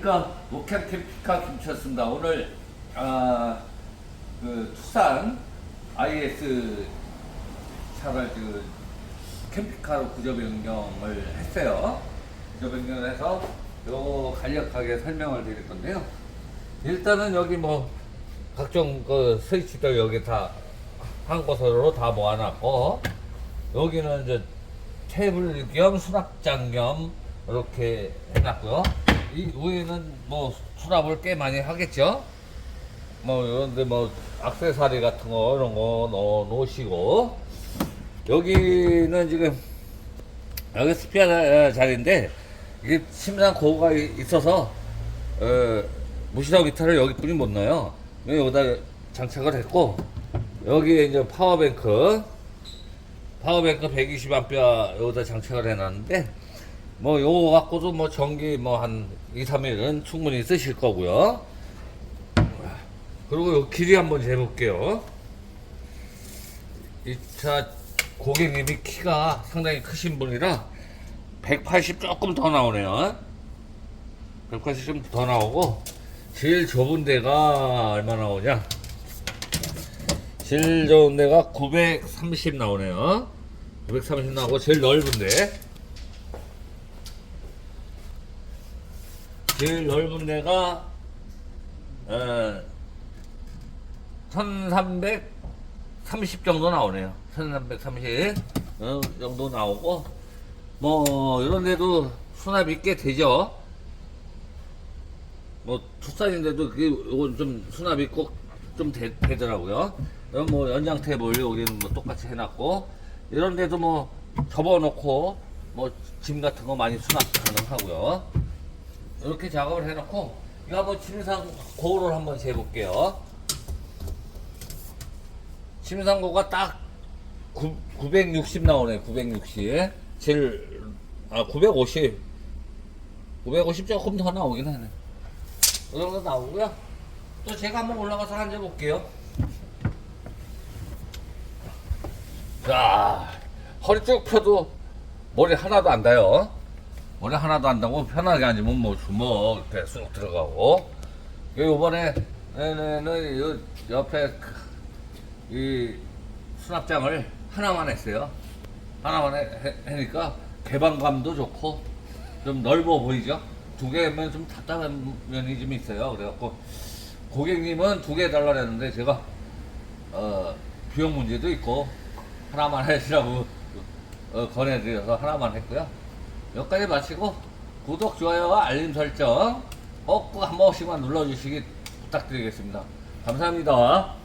안녕하십니까 목향 캠핑카 김치였습니다. 오늘 아, 그 투싼 IS 차를 그 캠핑카로 구조 변경을 했어요. 구조 변경을 해서 요 간략하게 설명을 드릴 건데요. 일단은 여기 뭐 각종 그 스위치들 여기 다 한 곳으로 다 모아놨고 여기는 이제 테이블 겸 수납장 겸 이렇게 해놨고요. 이 위에는 뭐 수납을 꽤 많이 하겠죠. 뭐 이런데 뭐 액세서리 같은 거 이런 거 넣어 놓으시고 여기는 지금 여기 스피어 자리인데 이게 심상 고가 있어서 어, 무시라고 기타를 여기뿐이 못 넣어요. 여기다 장착을 했고 여기에 이제 파워뱅크 파워뱅크 120A 여기다 장착을 해놨는데 뭐 요거 갖고도 뭐 전기 뭐 한 2, 3일은 충분히 쓰실 거고요. 그리고 요 길이 한번 재볼게요. 이 차 고객님이 키가 상당히 크신 분이라 180 조금 더 나오네요. 180 좀 더 나오고 제일 좁은 데가 얼마 나오냐? 제일 좋은 데가 930 나오네요. 930 나오고 제일 넓은데 제일 넓은 데가 어, 1330 정도 나오네요. 1330 어, 정도 나오고 뭐 이런 데도 수납이 꽤 되죠. 뭐 투싼인데도 그게 이건 좀 수납이 꼭좀 되더라고요. 이런 뭐 연장 테이블 여기는 뭐 똑같이 해놨고 이런 데도 뭐 접어놓고 뭐 짐 같은 거 많이 수납 가능하고요. 이렇게 작업을 해놓고 이거 한번 침상 고를 한번 재볼게요. 침상고가 딱 9, 960 나오네. 960. 제일 아 950. 950 조금 더 나오긴 하네. 이 정도 나오고요. 또 제가 한번 올라가서 앉아 볼게요. 자, 허리 쭉 펴도 머리 하나도 안 닿아요. 머리 하나도 안 닿고 편하게 앉으면 뭐 주먹 이렇게 쑥 들어가고. 여기 이번에 네네네 요 옆에 그- 이 수납장을 하나만 했어요. 하나만 해, 해- 하니까 개방감도 좋고 좀 넓어 보이죠? 두 개면 좀 답답한 면이 좀 있어요. 그래갖고 고객님은 두 개 달라 그랬는데 제가 어, 비용 문제도 있고 하나만 하시라고 어, 권해드려서 하나만 했고요. 여기까지 마치고 구독, 좋아요와 알림 설정 꼭 한 번씩만 눌러주시기 부탁드리겠습니다. 감사합니다.